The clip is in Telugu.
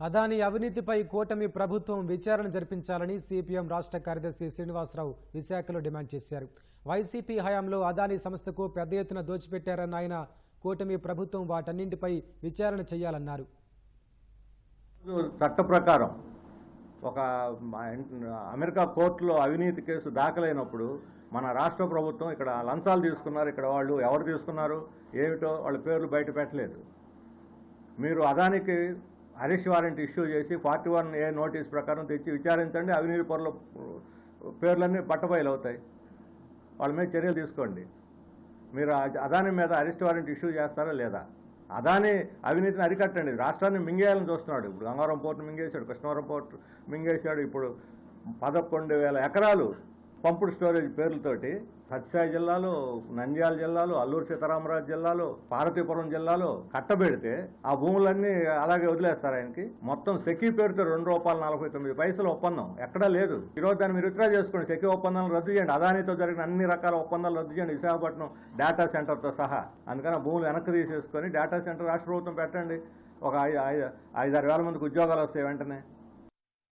అదాని అవినీతిపై కూటమి ప్రభుత్వం విచారణ జరిపించాలని సిపిఎం రాష్ట్ర కార్యదర్శి శ్రీనివాసరావు విశాఖలో డిమాండ్ చేశారు. వైసీపీ హయాంలో అదాని సంస్థకు పెద్ద ఎత్తున దోచిపెట్టారన్న ఆయన కూటమి ప్రభుత్వం వాటన్నింటిపై విచారణ చేయాలన్నారు. చట్ట ప్రకారం ఒక అమెరికా కోర్టులో అవినీతి కేసు దాఖలైనప్పుడు మన రాష్ట్ర ప్రభుత్వం ఇక్కడ లంచాలు తీసుకున్నారు. ఇక్కడ వాళ్ళు ఎవరు తీసుకున్నారు? ఏమిటో వాళ్ళ పేర్లు బయట పెట్టలేదు. మీరు అదానికి అరెస్ట్ వారెంట్ ఇష్యూ చేసి ఫార్టీ వన్ ఏ నోటీస్ ప్రకారం తెచ్చి విచారించండి అవినీతి పరుల పేర్లన్నీ బట్టబయలు అవుతాయి. వాళ్ళ మీద చర్యలు తీసుకోండి. మీరు అదాని మీద అరెస్ట్ వారెంట్ ఇష్యూ చేస్తారా లేదా? అదాని అవినీతిని అరికట్టండి. రాష్ట్రాన్ని మింగేయాలని చూస్తున్నాడు. ఇప్పుడు గంగారం పోర్టు మింగేశాడు కృష్ణవరం పోర్టు మింగేశాడు. ఇప్పుడు పదకొండు వేల ఎకరాలు పంపుడు స్టోరేజ్ పేర్లతోటి సత్యసాయి జిల్లాలో నంద్యాల జిల్లాలో అల్లూరు సీతారామరాజు జిల్లాలో పార్వతీపురం జిల్లాలో కట్టబెడితే ఆ భూములన్నీ అలాగే వదిలేస్తారు ఆయనకి. మొత్తం సెకీ పేరుతో రెండు రూపాయల నలభై తొమ్మిది పైసలు ఒప్పందం ఎక్కడా లేదు. ఈరోజు దాన్ని మీరు విత్డ్రా చేసుకోండి. సెకీ ఒప్పందాలను రద్దు చేయండి. అదానితో జరిగిన అన్ని రకాల ఒప్పందాలు రద్దు చేయండి. విశాఖపట్నం డేటా సెంటర్తో సహా. అందుకని భూములు వెనక్కి తీసేసుకొని డేటా సెంటర్ రాష్ట్ర ప్రభుత్వం పెట్టండి. ఒక ఐదు ఐదారు వేల మందికి ఉద్యోగాలు వస్తాయి వెంటనే.